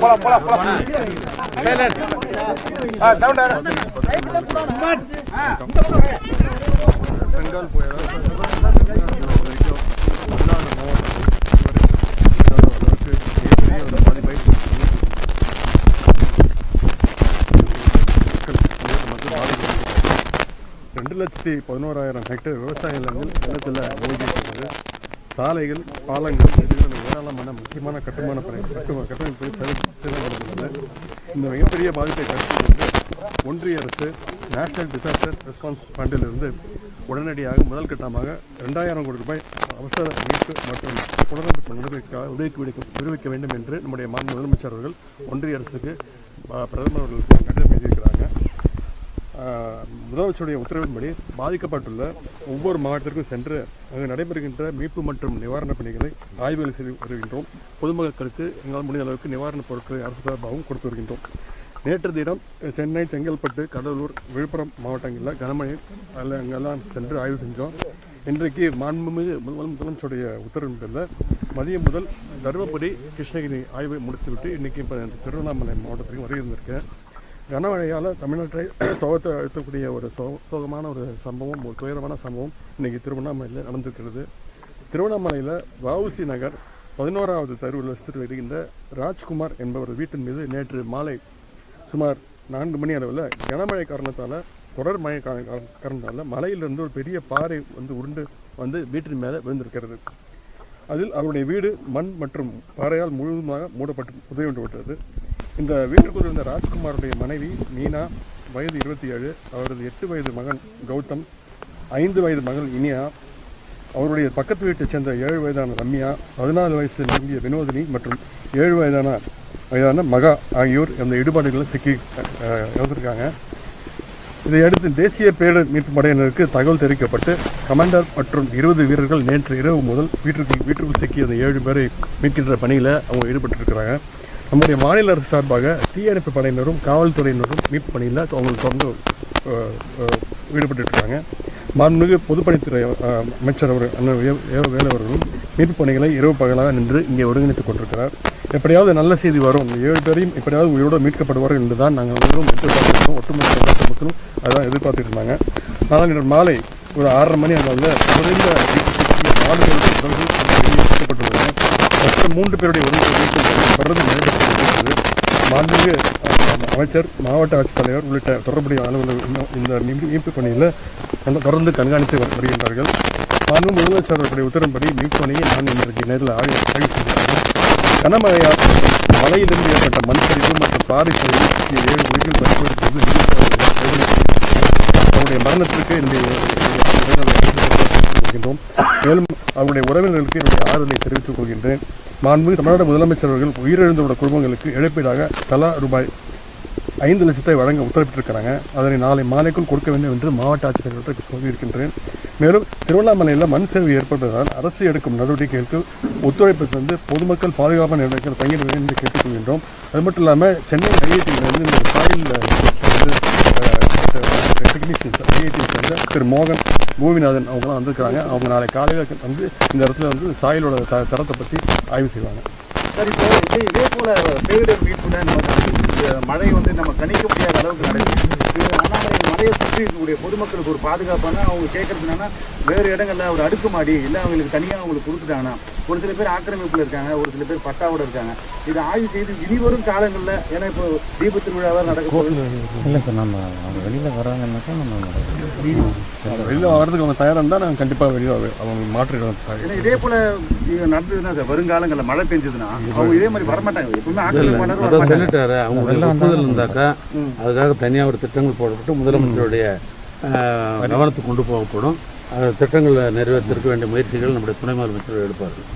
போலாம் போலாம் போலாம். ஆ சவுண்ட். பெங்கால். ரெண்டு லட்சத்தி பதினோராயிரம் ஹெக்டேர் விவசாய நிலங்கள் வெள்ளத்தில் மூழ்கியிருக்கிறது சாலைகள் பாலங்கள் ஏராளமான முக்கியமான கட்டுமான பணி கட்டமைப்பை கட்டமைப்பு இந்த மிகப்பெரிய பாதிப்பை கருத்தில் கொண்டு ஒன்றிய அரசு நேஷனல் டிசாஸ்டர் ரெஸ்பான்ஸ் ஃபண்டிலிருந்து உடனடியாக முதல் கட்டமாக ரெண்டாயிரம் கோடி ரூபாய் அவசர மீட்பு மற்றும் புனரமைப்பு நடவடிக்கைக்காக உதவிக்கு விடுவிக்க வேண்டும் என்று நம்முடைய மாநில முதலமைச்சர் அவர்கள் ஒன்றிய அரசுக்கு பிரதமர் அவர்களுக்கு கடிதம் எழுதியிருக்கிறார். முதலமைச்சருடைய உத்தரவின்படி பாதிக்கப்பட்டுள்ள ஒவ்வொரு மாவட்டத்திற்கும் சென்று அங்கு நடைபெறுகின்ற மீட்பு மற்றும் நிவாரணப் பணிகளை ஆய்வுகள் செய்து வருகின்றோம். பொதுமக்களுக்கு எங்களால் முடிந்த அளவுக்கு நிவாரணப் பொருட்களை அரசு சார்பாகவும் கொடுத்து வருகின்றோம். நேற்று தினம் சென்னை செங்கல்பட்டு கடலூர் விழுப்புரம் மாவட்டங்களில் கனமழை அதில் அங்கெல்லாம் சென்று ஆய்வு செஞ்சோம். இன்றைக்கு மாண்புமிகு முதல் முதலமைச்சருடைய உத்தரவின் பேரில் மதியம் முதல் தருமபுரி கிருஷ்ணகிரி ஆய்வை முடித்துவிட்டு இன்றைக்கி இப்போ திருவண்ணாமலை மாவட்டத்துக்கு வருகை கனமழையால் தமிழ்நாட்டை சோகத்தை அழுத்தக்கூடிய ஒரு சோ சோகமான ஒரு சம்பவம் ஒரு துயரமான சம்பவம் இன்றைக்கி திருவண்ணாமலையில் நடந்திருக்கிறது. திருவண்ணாமலையில் வஉசி நகர் பதினோராவது தெருவில் வசித்து வருகின்ற ராஜ்குமார் என்பவர் வீட்டின் மீது நேற்று மாலை சுமார் நான்கு மணி அளவில் கனமழை காரணத்தால் தொடர் மழை காரணத்தால் மலையிலிருந்து ஒரு பெரிய பாறை வந்து உருண்டு வந்து வீட்டின் மேலே விழுந்திருக்கிறது. அதில் அவருடைய வீடு மண் மற்றும் பாறையால் முழுவதுமாக மூடப்பட்டு புதையுண்டு விட்டது இந்த வீட்டுக்குள் இருந்த ராஜ்குமாருடைய மனைவி மீனா வயது இருபத்தி ஏழு அவரது எட்டு வயது மகன் கௌதம் ஐந்து வயது மகள் இனியா அவருடைய பக்கத்து வீட்டைச் சேர்ந்த ஏழு வயதான ரம்யா பதினாலு வயசு நிரம்பிய வினோதினி மற்றும் ஏழு வயதான வயதான மகா ஆகியோர் அந்த இடுபாடுகளில் சிக்கி அஹ், இறந்திருக்காங்க. இதையடுத்து தேசிய பேரிடர் மீட்பு படையினருக்கு தகவல் தெரிவிக்கப்பட்டு கமாண்டர் மற்றும் இருபது வீரர்கள் நேற்று இரவு முதல் வீட்டிற்கு வீட்டுக்குள் சிக்கிய அந்த ஏழு பேரை மீட்கின்ற பணியில் அவங்க ஈடுபட்டிருக்கிறாங்க. நம்முடைய மாநில அரசு சார்பாக தீயணைப்பு படையினரும் காவல்துறையினரும் மீட்பு பணியில் அவங்க தொடர்ந்து ஈடுபட்டுருக்காங்க மாண்புமிகு பொதுப்பணித்துறை அமைச்சர் அவர் அண்ணன் மீட்பு பணிகளை இரவு பகலாக நின்று இங்கே ஒருங்கிணைத்துக் கொண்டிருக்கிறார். எப்படியாவது நல்ல செய்தி வரும். ஏழு பேரையும் எப்படியாவது உயிரோடு மீட்கப்படுவார்கள் என்று தான் நாங்கள் அனைவரும் எதிர்பார்த்திருக்கோம் ஒட்டுமொத்த மக்களும் அதான் எதிர்பார்த்துட்டு இருந்தாங்க. ஆனால் இன்று மாலை ஒரு ஆறரை மணி அளவில் குறைந்த ஆளுநர்களுடைய உடல்கள் வெளியே மற்ற மூன்று பேருடைய உடல்கள் தொடர்ந்து நடைபெற்று மாண்புமிகு அமைச்சர் மாவட்ட ஆட்சித்தலைவர் உள்ளிட்ட தொடர்புடைய அலுவலர்கள் இந்த மீட்பு பணியில் தொடர்ந்து கண்காணித்து வருகின்றார்கள். மாண்பு முதலமைச்சர் அவர்களுடைய உத்தரவுப்படி மீட்பு பணியை நான் இன்றைக்கு நேரில் ஆய்வு ஆய்வு செய்திருக்கிறேன் கனமழையால் மலையிலிருந்து ஏற்பட்ட மண் சரிவு மற்றும் பாறை சரிவில் ஏழு உயிர்கள் பரிசோதிப்பது அவருடைய மரணத்திற்கு என்னுடைய தெரிவித்துக் மேலும் அவருடைய உறவினர்களுக்கு என்னுடைய ஆறுதலை தெரிவித்துக் கொள்கின்றேன். மாண்புமிகு தமிழ்நாடு முதலமைச்சர் அவர்கள் உயிரிழந்தவருடைய குடும்பங்களுக்கு இழப்பீடாக தலா ரூபாய் ஐந்து லட்சத்தை வழங்க உத்தரவிட்டிருக்கிறாங்க. அதனை நாளை மாலைக்குள் கொடுக்க வேண்டும் என்று மாவட்ட ஆட்சியர்களுக்கு சொல்லியிருக்கின்றேன் மேலும் திருவண்ணாமலையில் மண் சேவை ஏற்பட்டதால் அரசு எடுக்கும் நடவடிக்கைகளுக்கு ஒத்துழைப்பு தந்து பொதுமக்கள் பாதுகாப்பான இடத்தில் தங்கிட வேண்டும் என்று கேட்டுக்கொள்கின்றோம். அது மட்டும் இல்லாமல் சென்னை ஐஐடியிலிருந்து இந்த சாயில் டெக்னீஷியன்ஸ் ஐஐடியை சேர்ந்த திரு மோகன் பூமிநாதன் அவங்களாம் வந்திருக்காங்க அவங்க நாளை காலையில் வந்து இந்த இடத்துல வந்து சாயலோட த தரத்தை பற்றி ஆய்வு செய்வாங்க சார் இப்போ இதே இதே போல பேரிடர் மீட்புல நம்ம மழை வந்து நம்ம கணிக்க முடியாத அளவுக்கு நடக்குது இது அண்ணாமலை சுற்றி இருக்கக்கூடிய பொதுமக்களுக்கு ஒரு பாதுகாப்பான அவங்க கேட்கறது என்னன்னா வேறு இடங்கள்ல ஒரு அடுக்குமாடி இல்லை அவங்களுக்கு தனியாக அவங்களுக்கு கொடுத்துட்டாங்கன்னா ஒரு சில பேர் ஆக்கிரமிப்புல இருக்காங்க ஒரு சில பேர் பட்டாவோட இருக்காங்க. இதை ஆய்வு செய்து இனி வரும் காலங்களில் ஏன்னா இப்போ தீப திருவிழாவாக நடக்க இல்லை சார் நம்ம அவங்க வெளியில் வராங்கன்னாக்கா நம்ம வெளியில் வர்றதுக்கு அவங்க தயாராக இருந்தால் நாங்கள் கண்டிப்பாக வெளியில் அவங்க மாற்றிடுவோம். ஏன்னா இதே போல இது நடந்ததுன்னா சார் வருங்காலங்களில் மழை பெஞ்சதுன்னா அவங்க இதே மாதிரி வரமாட்டாங்க. எப்பவுமே ஆக்கிரமிப்பாளர் சொல்லிட்டாரு. அவங்க ஒப்புதல் இருந்தாக்கா அதுக்காக தனியாக ஒரு திட்டங்கள் போடப்பட்டு முதலமைச்சருடைய கவனத்துக்கு கொண்டு போகப்படும். திட்டங்களை நிறைவேற்றிருக்க வேண்டிய முயற்சிகள் நம்முடைய துணை முதலமைச்சர் எடுப்பார்கள்.